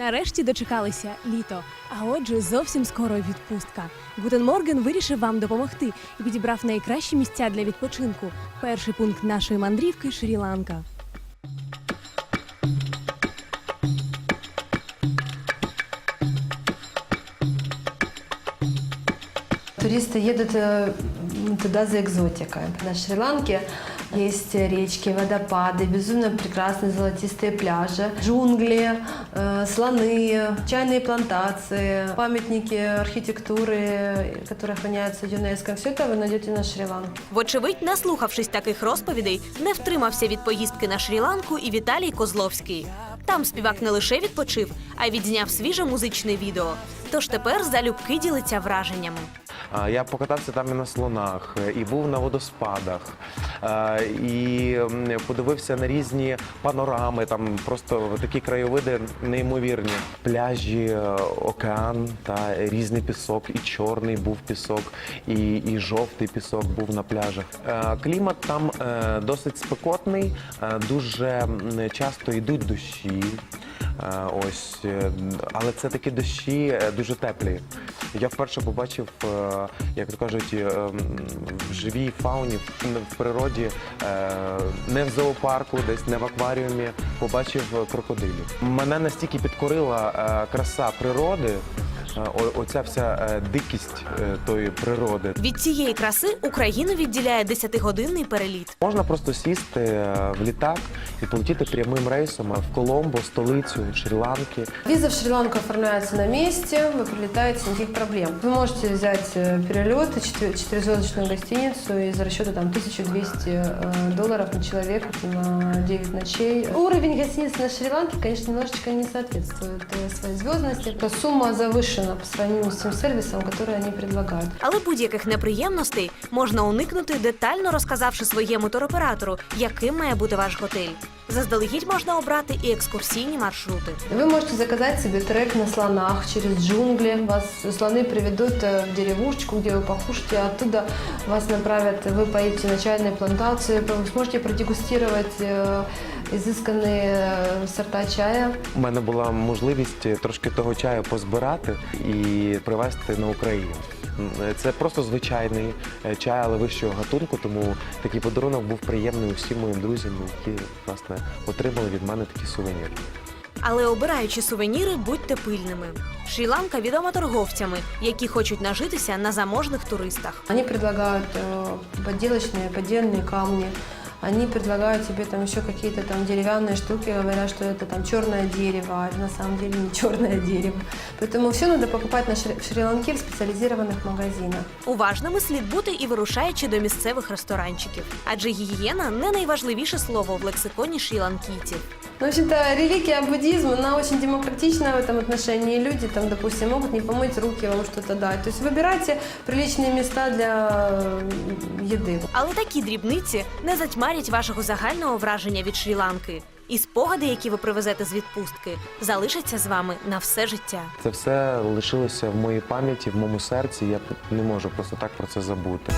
Нарешті дочекалися літо, а отже, зовсім скоро й відпустка. Гутен Морген вирішив вам допомогти і підібрав найкращі місця для відпочинку. Перший пункт нашої мандрівки Шрі-Ланка. Туристы едут э, туда за экзотикой. На Шри-Ланке есть речки, водопады, безумно прекрасные золотистые пляжи, джунгли, э, слоны, чайные плантации, памятники архитектуры, которые охраняются ЮНЕСКО. Все это вы найдете на Шри-Ланке. Вочевидь, наслухавшись таких розповідей, не втримався від поїздки на Шрі-Ланку і Віталій Козловський. Там співак не лише відпочив, а й відзняв свіже музичне відео. Тож тепер залюбки ділиться враженнями. Я покатався там і на слонах, і був на водоспадах, і подивився на різні панорами. Там просто такі краєвиди неймовірні. Пляжі, е, океан та різний пісок, і чорний був пісок, і, і жовтий пісок був на пляжах. Е, Клімат там е, досить спекотний, дуже часто йдуть дощі. Е, Ось, е, але це такі дощі е, дуже теплі. Я вперше побачив, як то кажуть, в живій фауні, в- природі, не в зоопарку, десь не в акваріумі, побачив крокодилів. Мене настільки підкорила краса природи, оця вся е, дикість е, тої природи. Від цієї краси Україну відділяє 10-годинний переліт. Можна просто сісти е, в літак і полетіти прямим рейсом в Коломбо, столицю Шрі-Ланки. Виза в Шри-Ланку оформляется на месте, вы прилетаете, никаких проблем. Вы можете взять э, перелет, четы- четырехзвездочную гостиницу из расчета там 1200 э, долларов на человека на 9 ночей. Уровень гостиниц на Шри-Ланке, конечно, немножечко не соответствует э, своей звездности. Эта сумма завышена по сравнению с тем сервисом, который они предлагают. Але будь-яких неприємностей можна уникнути, детально розказавши своєму туроператору, яким має бути ваш готель. Заздалегідь можна обрати і екскурсійні маршрути. Вы можете заказать себе трек на слонах через джунгли. Вас слоны приведут э, в деревушечку, где вы покушаете, а оттуда вас направят, вы поедете на чайные плантации, вы сможете продегустировать э, изысканные э, сорта чая. У мене була можливість трошки того чаю позбирати і привезти на Україну. М, Це просто звичайний е, чай, але вищого гатунку, тому такий подарунок був приємний усім моїм друзям, які власне отримали від мене такі сувеніри. Але обираючи сувеніри, будьте пильними. Шрі-Ланка відома торговцями, які хочуть нажитися на заможних туристах. Они предлагают э, подделочные, поддельные камни. Они предлагают тебе там еще какие-то там деревянные штуки, говорят, что это там черное дерево, а это на самом деле не черное дерево. Поэтому все надо покупать на Шри- в Шри-Ланке в специализированных магазинах. Уважними слід бути і вирушаючи до місцевих ресторанчиків, адже гігієна не найважливіше слово в лексиконі шрі-ланкійців. Ну, в общем-то, религия буддизма, она очень демократична в этом отношении. Люди там, допустим, могут не помыть руки, вам что-то дать. То есть выбирайте приличные места для э, еды. Але такі дрібниці не затьмарять вашого загального враження від Шрі-Ланки. І спогади, які ви привезете з відпустки, залишаться з вами на все життя. Це все лишилося в моїй пам'яті, в моєму серці. Я не можу просто так про це забути.